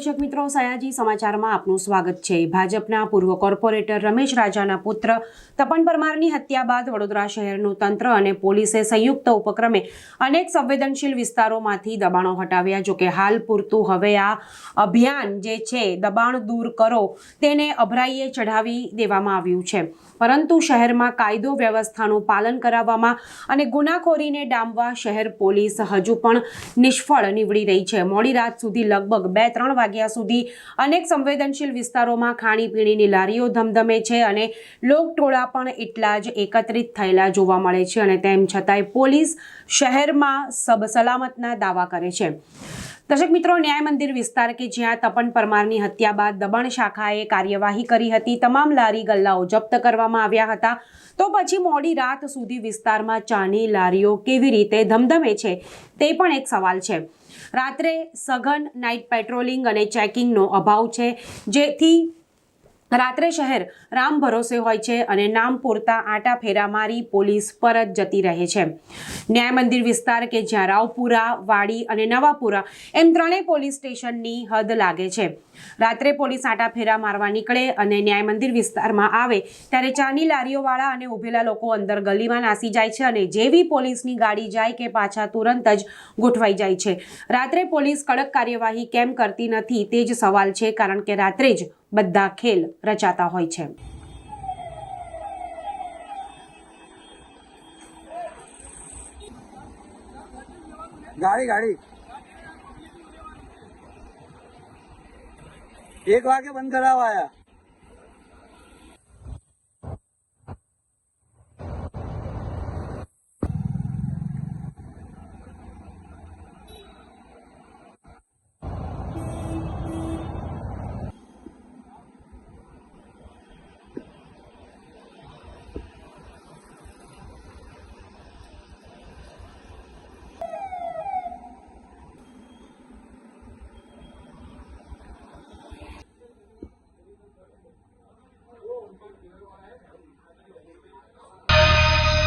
દર્શક મિત્રો, સયાજી સમાચારમાં આપનું સ્વાગત છે. ભાજપના પૂર્વ કોર્પોરેટર રમેશ રાજાના પુત્ર તપન પરમારની હત્યા બાદ વડોદરા શહેરનું તંત્ર અને પોલીસે સંયુક્ત ઉપક્રમે અનેક સંવેદનશીલ વિસ્તારોમાંથી દબાણો હટાવ્યા. જોકે હાલ પૂરતું હવે આ અભિયાન જે છે, દબાણ દૂર કરો, તેને અભરાઈએ ચઢાવી દેવામાં આવ્યું છે. પરંતુ શહેરમાં કાયદો વ્યવસ્થાનું પાલન કરાવવામાં અને ગુનાખોરીને ડામવા શહેર પોલીસ હજુ પણ નિષ્ફળ નીવડી રહી છે. મોડી રાત સુધી લગભગ બે ત્રણ વાગ્યા સુધી અનેક સંવેદનશીલ વિસ્તારોમાં ખાણીપીણીની લારીઓ ધમધમે છે અને લોકટોળા પણ એટલા જ એકત્રિત થયેલા જોવા મળે છે અને તેમ છતાંય પોલીસ શહેરમાં સબ સલામતના દાવા કરે છે. દર્શક મિત્રો, ન્યાય મંદિર વિસ્તાર કે જ્યાં તપન પરમારની હત્યા બાદ દબણ શાખાએ કાર્યવાહી કરી હતી, તમામ લારી ગલ્લાઓ જપ્ત કરવામાં આવ્યા હતા. તો પછી મોડી રાત સુધી વિસ્તારમાં ચાની લારીઓ કેવી રીતે ધમધમે છે, તે પણ એક સવાલ છે. રાત્રે સઘન નાઇટ પેટ્રોલિંગ અને ચેકિંગનો અભાવ છે, જેથી રાત્રે શહેર રામ ભરોસે હોય છે અને નામ પૂરતા આટા ફેરા મારી પોલીસ પરત જતી રહે છે. ન્યાય મંદિર વિસ્તાર કે જ્યાં રાવપુરા, વાડી અને નવાપુરા એમ ત્રણેય પોલીસ સ્ટેશનની હદ લાગે છે. રાત્રે પોલીસ આટા ફેરા મારવા નીકળે અને ન્યાય મંદિર વિસ્તારમાં આવે ત્યારે ચાની લારીઓવાળા અને ઊભેલા લોકો અંદર ગલીમાં નાસી જાય છે અને જેવી પોલીસની ગાડી જાય કે પાછા તુરંત જ ગોઠવાઈ જાય છે. રાત્રે પોલીસ કડક કાર્યવાહી કેમ કરતી નથી તે જ સવાલ છે કારણ કે રાત્રે જ બધા ખેલ રચાતા હોય છે. ગાડી ગાડી. એક વાગે બંધ કરાવવા આયા